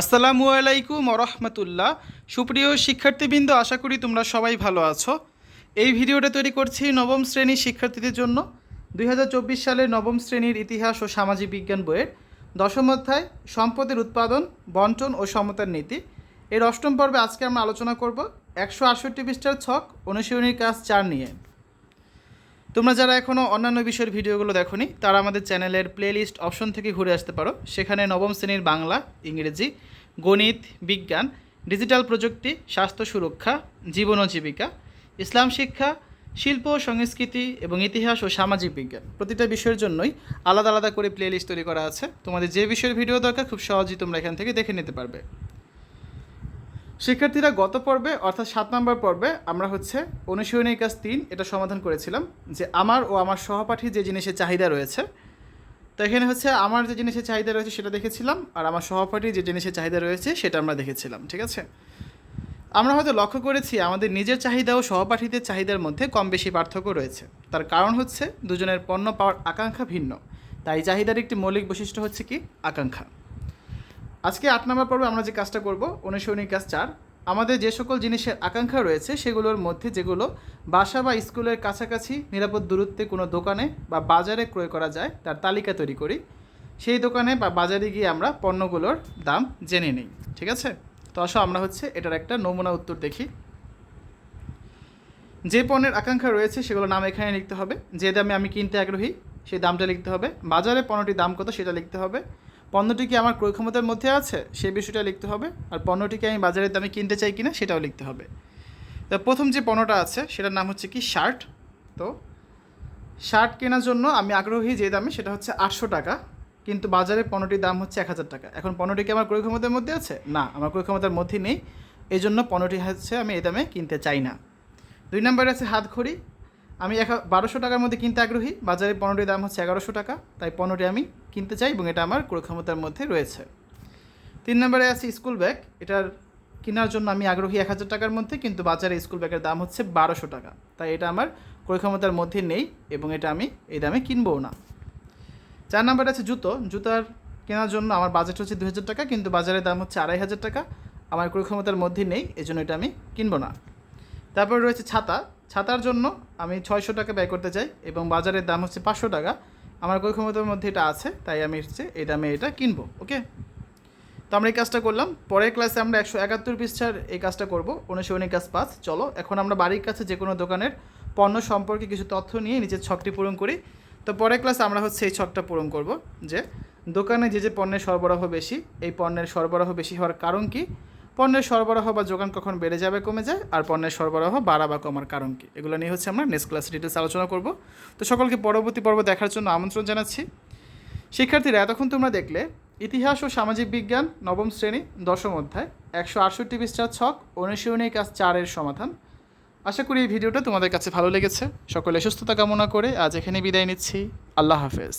আসসালামু আলাইকুম রহমতুল্লাহ। সুপ্রিয় শিক্ষার্থীবৃন্দ, আশা করি তোমরা সবাই ভালো আছো। এই ভিডিওটা তৈরি করছি নবম শ্রেণির শিক্ষার্থীদের জন্য। দুই সালের নবম শ্রেণির ইতিহাস ও সামাজিক বিজ্ঞান বইয়ের দশম অধ্যায়, সম্পদের উৎপাদন, বন্টন ও সমতার নীতি। এর অষ্টম পর্বে আজকে আমরা আলোচনা করব একশো আটষট্টি পৃষ্ঠার ছক অনুশীলনীর কাজ চার নিয়ে। তোমরা যারা এখনও অন্যান্য বিষয়ের ভিডিওগুলো দেখোনি, তারা আমাদের চ্যানেলের প্লেলিস্ট অপশন থেকে ঘুরে আসতে পারো। সেখানে নবম শ্রেণির বাংলা, ইংরেজি, গণিত, বিজ্ঞান ডিজিটাল প্রযুক্তি, স্বাস্থ্য সুরক্ষা, জীবন ও জীবিকা, ইসলাম শিক্ষা, শিল্প, সংস্কৃতি এবং ইতিহাস ও সামাজিক বিজ্ঞান। প্রতিটা বিষয়ের জন্যই আলাদা আলাদা করে প্লেলিস্ট তৈরি করা আছে। তোমাদের যে বিষয়ের ভিডিও দরকার, খুব সহজেই তোমরা এখান থেকে দেখে নিতে পারবে। শিক্ষার্থীরা গত পর্বে, অর্থাৎ সাত নম্বর পর্বে, আমরা হচ্ছে অনুশীলনী কাজ তিন, এটা সমাধান করেছিলাম, যে আমার ও আমার সহপাঠী যে জিনিসের চাহিদা রয়েছে। তো এখানে হচ্ছে আমার যে জিনিসের চাহিদা রয়েছে সেটা দেখেছিলাম, আর আমার সহপাঠী যে জিনিসের চাহিদা রয়েছে সেটা আমরা দেখেছিলাম, ঠিক আছে? আমরা হয়তো লক্ষ্য করেছি, আমাদের নিজের চাহিদা ও সহপাঠীদের চাহিদার মধ্যে কম বেশি পার্থক্য রয়েছে। তার কারণ হচ্ছে দুজনের পণ্য পাওয়ার আকাঙ্ক্ষা ভিন্ন। তাই চাহিদার একটি মৌলিক বৈশিষ্ট্য হচ্ছে কি? আকাঙ্ক্ষা। আজকে আট নম্বর পর্বে আমরা যে কাজটা করব অনুশীলনী কাজ চার। আমাদের যে সকল জিনিসের আকাঙ্ক্ষা রয়েছে, সেগুলোর মধ্যে যেগুলো বাসা বা স্কুলের কাছাকাছি নিরাপদ দূরত্বে কোনো দোকানে বা বাজারে ক্রয় করা যায়, তার তালিকা তৈরি করি। সেই দোকানে বা বাজারে গিয়ে আমরা পণ্যগুলোর দাম জেনে নিই, ঠিক আছে? তো আসো, আমরা হচ্ছে এটার একটা নমুনা উত্তর দেখি। যে পণ্যের আকাঙ্ক্ষা রয়েছে সেগুলো নাম এখানে লিখতে হবে। যে দামে আমি কিনতে আগ্রহী, সেই দামটা লিখতে হবে। বাজারে পণ্যটির দাম কত, সেটা লিখতে হবে। পণ্যটি কি আমার ক্রয় ক্ষমতার মধ্যে আছে? সেই বিষয়টা লিখতে হবে। আর পণ্যটিকে আমি বাজারের দামে কিনতে চাই কিনা সেটাও লিখতে হবে। তা প্রথম যে পণ্যটা আছে, সেটার নাম হচ্ছে কি শার্ট। তো শার্ট কেনার জন্য আমি আগ্রহী যে দামে, সেটা হচ্ছে আটশো টাকা। কিন্তু বাজারে পণ্যটির দাম হচ্ছে এক হাজার টাকা। এখন পণ্যটি কি আমার ক্রয় ক্ষমতার মধ্যে আছে? না, আমার ক্রয় ক্ষমতার মধ্যে নেই। এই জন্য পণ্যটি হচ্ছে আমি এই দামে কিনতে চাই না। দুই নম্বরে আছে হাত ঘড়ি আমি এক বারোশো টাকার মধ্যে কিনতে আগ্রহী। বাজারে পণ্যটির দাম হচ্ছে এগারোশো টাকা। তাই পণ্যটি আমি কিনতে চাই এবং এটা আমার ক্রয় ক্ষমতার মধ্যে রয়েছে। তিন নম্বরে আছে স্কুল ব্যাগ। এটার কেনার জন্য আমি আগ্রহী এক হাজার টাকার মধ্যে, কিন্তু বাজারে স্কুল ব্যাগের দাম হচ্ছে বারোশো টাকা। তাই এটা আমার ক্রয় ক্ষমতার মধ্যে নেই এবং এটা আমি এই দামে কিনবও না। চার নম্বরে আছে জুতো। জুতার কেনার জন্য আমার বাজেট হচ্ছে দু হাজার টাকা, কিন্তু বাজারের দাম হচ্ছে আড়াই হাজার টাকা। আমার ক্রয় ক্ষমতার মধ্যে নেই এই জন্য এটা আমি কিনবো না। তারপর রয়েছে ছাতা। ছাতার জন্য আমি ছয়শো টাকা ব্যয় করতে চাই এবং বাজারের দাম হচ্ছে পাঁচশো টাকা। আমার ক্রয় ক্ষমতার মধ্যে এটা আছে, তাই আমি হচ্ছে এই দামে এটা কিনবো, ওকে? তো আমরা এই কাজটা করলাম। পরের ক্লাসে আমরা একশো একাত্তর পৃষ্ঠার এই কাজটা করব অনুশীলনী উনিকাশ পাঁচ, চলো। এখন আমরা বাড়ির কাছে যে কোনো দোকানের পণ্য সম্পর্কে কিছু তথ্য নিয়ে নিজের ছকটি পূরণ করি। তো পরের ক্লাসে আমরা হচ্ছে এই ছকটা পূরণ করব, যে দোকানে যে যে পণ্যের সরবরাহ বেশি, এই পণ্যের সরবরাহ বেশি হওয়ার কারণ কি? পণ্যের সরবরাহ বা যোগান কখন বেড়ে যাবে, কমে যায়, আর পণ্যের সরবরাহ বাড়া বা কমার কারণ কি? এগুলো নিয়ে হচ্ছে আমরা নেক্সট ক্লাসে ডিটেলস আলোচনা করব। তো সকলকে পরবর্তী পর্ব দেখার জন্য আমন্ত্রণ জানাচ্ছি। শিক্ষার্থীরা, এতক্ষণ তোমরা দেখলে ইতিহাস ও সামাজিক বিজ্ঞান, নবম শ্রেণি, দশম অধ্যায়, একশো আটষট্টি পৃষ্ঠার ছক অনুশীলনী কাজ চারের সমাধান। আশা করি এই ভিডিওটা তোমাদের কাছে ভালো লেগেছে। সকলে সুস্থতা কামনা করে আজ এখানে বিদায় নিচ্ছি। আল্লাহ হাফেজ।